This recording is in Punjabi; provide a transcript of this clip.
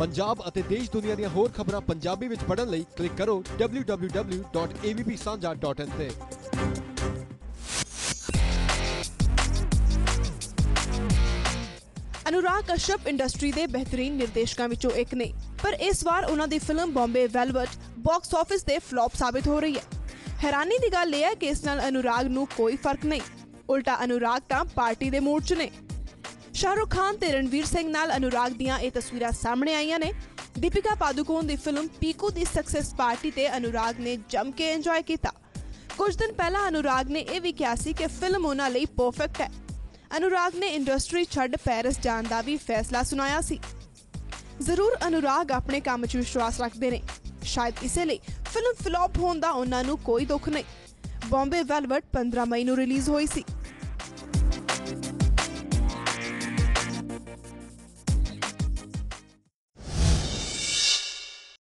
ਪੰਜਾਬ ਅਤੇ ਦੇਸ਼ ਦੁਨੀਆ ਦੀਆਂ ਹੋਰ ਖਬਰਾਂ ਪੰਜਾਬੀ ਵਿੱਚ ਪੜ੍ਹਨ ਲਈ ਕਲਿੱਕ ਕਰੋ www.avpsanja.in ਤੇ। ਅਨੁਰਾਗ ਕਸ਼ਪ ਇੰਡਸਟਰੀ ਦੇ ਬਿਹਤਰੀਨ ਨਿਰਦੇਸ਼ਕਾਂ ਵਿੱਚੋਂ ਇੱਕ ਨੇ, ਪਰ ਇਸ ਵਾਰ ਉਹਨਾਂ ਦੀ film Bombay velvet box office ਤੇ ਫਲॉप ਸਾਬਿਤ ਹੋ ਰਹੀ ਹੈ। ਹੈਰਾਨੀ ਦੀ ਗੱਲ ਇਹ ਹੈ ਕਿ ਇਸ ਨਾਲ ਅਨੁਰਾਗ ਨੂੰ ਕੋਈ ਫ਼ਰਕ ਨਹੀਂ। ਉਲਟਾ ਅਨੁਰਾਗ ਤਾਂ ਪਾਰਟੀ ਦੇ ਮੂਡ 'ਚ ਨੇ। ਸ਼ਾਹਰੁਖ ਖਾਨ ਤੇ ਰਣਵੀਰ ਸਿੰਘ ਨਾਲ ਅਨੁਰਾਗ ਦੀਆਂ ਇਹ ਤਸਵੀਰਾਂ ਸਾਹਮਣੇ ਆਈਆਂ ਨੇ ਦੀਪਿਕਾ ਪਾਦੂਕੋਣ ਦੀ ਫਿਲਮ ਪੀਕੂ ਦੀ ਸਕਸੈਸ ਪਾਰਟੀ ਤੇ ਅਨੁਰਾਗ ਨੇ ਜੰਮ ਕੇ ਇੰਜੋਏ ਕੀਤਾ ਕੁਝ ਦਿਨ ਪਹਿਲਾਂ ਅਨੁਰਾਗ ਨੇ ਇਹ ਵੀ ਕਿਹਾ ਸੀ ਕਿ ਫਿਲਮ ਉਹਨਾਂ ਲਈ ਪਰਫੈਕਟ ਹੈ ਅਨੁਰਾਗ ਨੇ ਇੰਡਸਟਰੀ ਛੱਡ ਪੈਰਿਸ ਜਾਣ ਦਾ ਵੀ ਫੈਸਲਾ ਸੁਣਾਇਆ ਸੀ ਜ਼ਰੂਰ ਅਨੁਰਾਗ ਆਪਣੇ ਕੰਮ 'ਚ ਵਿਸ਼ਵਾਸ ਰੱਖਦੇ ਨੇ ਸ਼ਾਇਦ ਇਸੇ ਲਈ ਫਿਲਮ ਫਲॉप ਹੋਣ ਦਾ ਉਹਨਾਂ ਨੂੰ ਕੋਈ ਦੁੱਖ ਨਹੀਂ ਬੰਬੇ ਵੈਲਵਟ 15 ਮਈ ਨੂੰ ਰਿਲੀਜ਼ ਹੋਈ ਸੀ